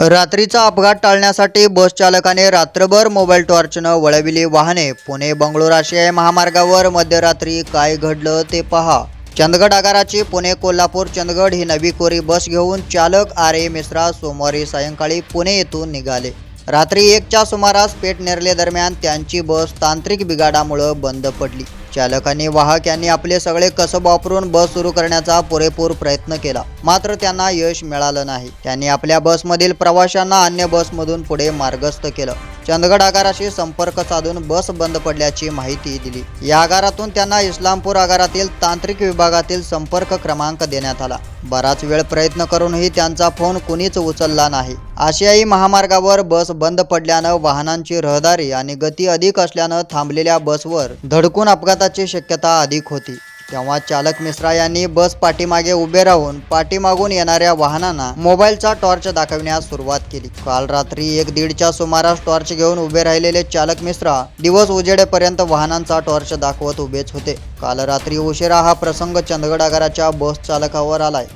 रात्रीचा अपघात टाळण्यासाठी बस चालकाने रात्रभर मोबाईल टॉर्चनं वळविली वाहने. पुणे बंगळूर आशियाई महामार्गावर मध्यरात्री काय घडलं ते पहा. चंदगड आगाराची पुणे कोल्हापूर चंदगड ही नवी कोरी बस घेऊन चालक आर ए मिश्रा सोमवारी सायंकाळी पुणे येथून निघाले. रात्री एकच्या सुमारास पेठ नेरले दरम्यान त्यांची बस तांत्रिक बिघाडामुळं बंद पडली. चालकांनी वाहक यांनी आपले सगळे कसब वापरून बस सुरू करण्याचा पुरेपूर प्रयत्न केला. मात्र त्यांना यश मिळालं नाही. त्यांनी आपल्या बसमधील प्रवाशांना अन्य बसमधून पुढे मार्गस्थ केलं. चंदगड आगाराशी संपर्क साधून बस बंद पडल्याची माहिती दिली. या आगारातून त्यांना इस्लामपूर आगारातील तांत्रिक विभागातील संपर्क क्रमांक देण्यात आला. बराच वेळ प्रयत्न करूनही त्यांचा फोन कुणीच उचलला नाही. आशियाई महामार्गावर बस बंद पडल्यानं वाहनांची रहदारी आणि गती अधिक असल्यानं थांबलेल्या बसवर धडकून अपघाताची शक्यता अधिक होती. तेव्हा चालक मिश्रा यांनी बस पाठीमागे उभे राहून पाठीमागून येणाऱ्या वाहनांना मोबाईलचा टॉर्च दाखविण्यास सुरुवात केली. काल रात्री एक दीडच्या सुमारास टॉर्च घेऊन उभे राहिलेले चालक मिश्रा दिवस उजेडेपर्यंत वाहनांचा टॉर्च दाखवत उभेच होते. काल रात्री उशिरा हा प्रसंग चंदगड आगाराच्या बस चालकावर आलाय.